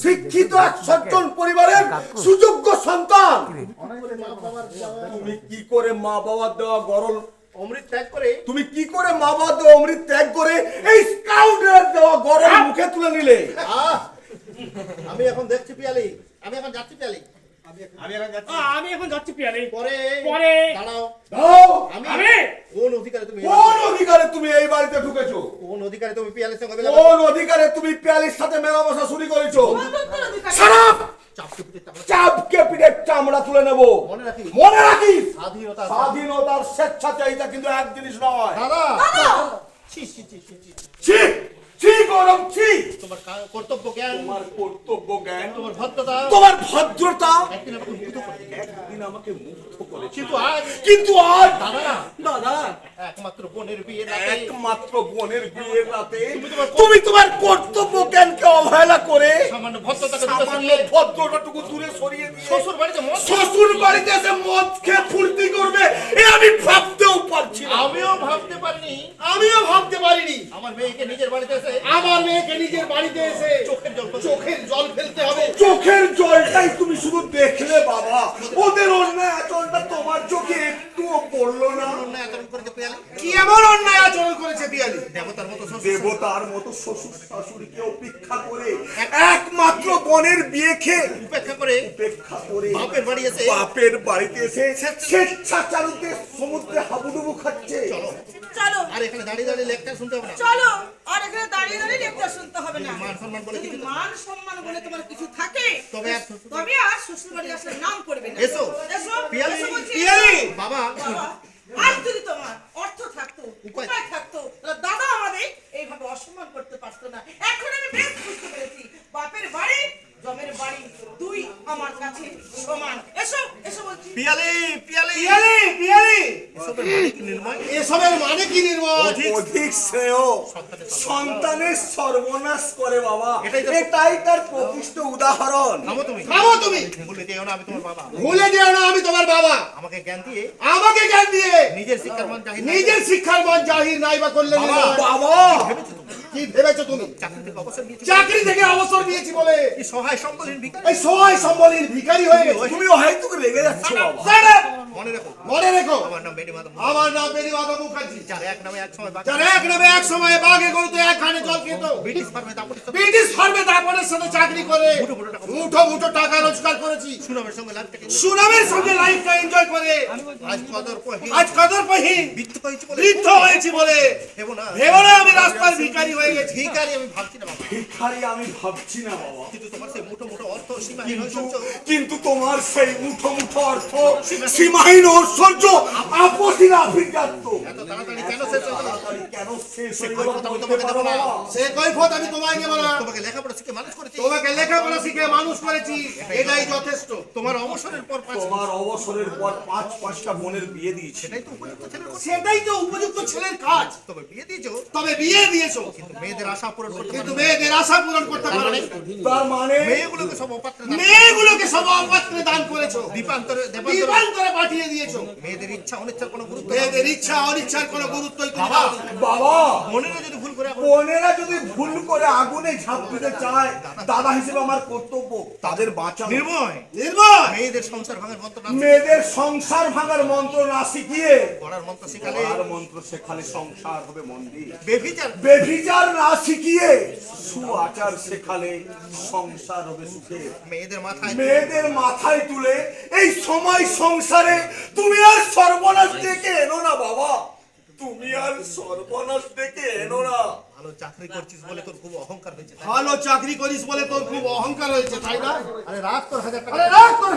শিক্ষিত এক সজ্জন পরিবারের সুযোগ্য সন্তান। তুমি কি করে মা বাবার দেওয়া গরল অমৃত ত্যাগ করে? তুমি কি করে মা বাবার দেওয়া অমৃত ত্যাগ করে এই স্কাউটের দেওয়া গরল মুখে তুলে নিলে? আহ! আমি এখন দেখছি পিয়ালি। আমি এখন যাচ্ছি পিয়ালি। আমি এখন যাচ্ছি। আমি এখন যাচ্ছি পিয়ালি। পরে পরে দাঁড়াও। দাও! আমি আমি কোন অধিকারে তুমি কোন অধিকারে তুমি এই বাড়িতে ঢুকেছো? কোন অধিকারে তুমি পিয়ালির সঙ্গে মেলা কোন অধিকারে তুমি পেয়ালির সাথে মেলা বসা শুরু করেছ? সারাপ চাপকে পিঠে চামড়া তুলে নেব। মনে রাখিস? মনে রাখিস? স্বাধীনতা স্বাধীনতার স্বেচ্ছাচারিতা কিন্তু এক জিনিস নয়। দাদা! ছি ছি ছি ছি ছি। ছি! ছি গরম ছি! তোমার কর্তব্য জ্ঞান। তোমার কর্তব্য জ্ঞান। তোমার ভদ্রতা। তোমার ভদ্রতা একদিন আমাকে মুগ্ধ করে একদিন আমাকে মুগ্ধ করেছে। কিন্তু আজ কিন্তু আজ দাদা! দাদা। একমাত্র বোনের বিয়ে রাতে একমাত্র বোনের বিয়ের রাতে তুমি তোমার কর্তব্য জ্ঞানকে অবহেলা করে সামান্য ভদ্রতাকে সামান্য ভদ্রতাটুকু দূরে সরিয়ে দিয়ে শ্বশুর বাড়িতে মদ শ্বশুর বাড়িতে এসে মদ খেয়ে ফুর্তি করবে এ আমি ভাবতেও পারছি না। আমিও ভাবতে পারিনি। আমিও ভাবতে পারিনি। আমার মেয়েকে নিজের বাড়িতে এসে আমার মেয়েকে নিজের বাড়িতে এসে চোখের জল চোখের জল ফেলতে হবে। চোখের জলটাই তুমি শুধু দেখলে বাবা। তোমার চোখে একটুও পড়ল না। পিয়ালি? কি এমন অন্যায় আচরণ করেছে বিয়ালি দেবতার মতো শ্বশুর দেবতার মতো শ্বশুর শাশুড়িকে উপেক্ষা করে একমাত্র বোনের বিয়ে খেয়ে উপেক্ষা করে উপেক্ষা করে বাপের বাড়ি এসে বাপের বাড়িতে এসে স্বেচ্ছাচারুতে সমুদ্রে হাবুডুবু খাচ্ছে। চলো। চলো। আর এখানে দাঁড়িয়ে দাঁড়িয়ে লেকচার শুনতে হবে না। চলো। আর এখানে দাঁড়িয়ে দাঁড়িয়ে লেকচার শুনতে হবে না। মান সম্মান বলে কিছু মান সম্মান বলে তোমার কিছু থাকে তবে তবে আর শ্বশুর বাড়ি আসার নাম করবে না। এসো। এসো পিয়ালি, পিয়ালি! বাবা। আজ যদি তোমার অর্থ থাকতো উপায়- থাকতো দাদা আমাদের এইভাবে অসম্মান করতে পারতো না। এখন আমি বেশ বুঝতে পেরেছি বাপের বাড়ি জমের বাড়ি দুই আমার কাছে সমান। এসো পিয়ালি পিয়ালি। পিয়ালি পিয়ালি। এসবের মানে কি নির্ময়? এসবের কি নির্মল অধিক শ্রেয়। সন্তানের সর্বনাশ। করে বাবা। এটাই তার প্রকৃষ্ট উদাহরণ। থামো তুমি। ভুলে যেও না আমি তোমার বাবা। ভুলে যেও না আমি তোমার বাবা। আমাকে জ্ঞান দিয়ে আমাকে জ্ঞান দিয়ে। নিজের শিক্ষার মান চাহিদা নিজের শিক্ষার মান জাহির নাই বা করলে বাবা! কি ভেবেছো তুমি? চাকরি থেকে অবসর নিয়েছি চাকরি থেকে অবসর নিয়েছি বলে? এই সহায় সম্বলহীন ভিখারি। এই সহায় সম্বলহীন ভিখারি হয়ে গেছে। তুমি হয়তো রেগে যাচ্ছ বাবা। মনে রাখো। মনে রেখো। আমার নাম বেনি মাধব আমার নাম বেনি মাধব মুখার্জি। যার এক নামে এক সময় যার এক নামে এক সময় বাঘে গরুতে এক খানে জল খেত। ব্রিটিশ ফার্মে দাপট ব্রিটিশ ফার্মে দাপনের সাথে চাকরি করে। মুঠো মুঠো টাকা রোজগার করেছি। সুনামের সঙ্গে সুনামের সঙ্গে লাইফটা এনজয় করে। আজ কদর পহি আজ কদর পহীন বৃত্ত হয়েছে বলে। বৃদ্ধ হয়েছি বলে। না। না আমি রাস্তার ভিখারি হয়ে গেছি। ভিখারি আমি ভাবছি না বাবা। ভিখারি আমি ভাবছি না বাবা। কিন্তু তোমার সেই মুঠো মুঠো অর্থ সীমাহীন কিন্তু তোমার সেই মুঠো মুঠো অর্থ সীমাহীন ঐশ্বর্য আপসীন আভিজাত্য কেন শেষ হয়ে গেল তাড়াতাড়ি কেন শেষ সে কৈফত আমি তোমায় দেবো না তোমাকে লেখা তোমাকে লেখাপড়া শিখে মানুষ করেছি এটাই যথেষ্ট। তোমার অবসরের পর তোমার অবসরের পর পাঁচ পাঁচটা বোনের বিয়ে দিয়েছে। সেটাই তো উপযুক্ত ছেলের সেটাই তো উপযুক্ত ছেলের কাজ। তবে বিয়ে দিয়েছ? তবে বিয়ে দিয়েছ। কিন্তু মেয়েদের আশা পূরণ করতে কিন্তু মেয়েদের আশা পূরণ করতে পারো তার মানে? মেয়েগুলোকে সব অপাত্রে মেয়েগুলোকে সব অপাত্রে দান করেছ। দীপান্তরে বিমান্তরে পাঠিয়ে দিয়েছ। মেয়েদের ইচ্ছা অনিচ্ছার কোনো গুরুত্ব মেয়েদের ইচ্ছা অনিচ্ছার কোনো গুরুত্বই তুমি বাবা। দাও বাবা! মনেরও যদি ভুল করে বোনেরা যদি ভুল করে আগুনে ঝাঁপ দিতে চায় দাদা হিসেবে আমার কর্তব্য তাদের বাঁচানো। নির্ময় নির্ময় মেয়েদের সংসার ভাঙার মন্ত্র না মেয়েদের সংসার ভাঙার মন্ত্র না শিখিয়ে পড়ার মন্ত্র শিখালে? আর মন্ত্র শেখালে সংসার হবে মন্দির। বেভিচার। বেভিচার না শিখিয়ে সুআচার শেখালে সংসার হবে সুখে। মেয়েদের মাথায় মেয়েদের মাথায় তুলে এই সময় সংসারে তুমি আর সর্বনাশ ডেকে এনো না বাবা। তুমি আর সর্বনাশ ডেকে এনো না। ভালো চাকরি করছিস বলে তোর খুব অহংকার হয়েছে ভালো চাকরি করিস বলে তোর খুব অহংকার হয়েছে তাই না? আরে রাত তোর হাজার টাকা। আরে রাখ তোর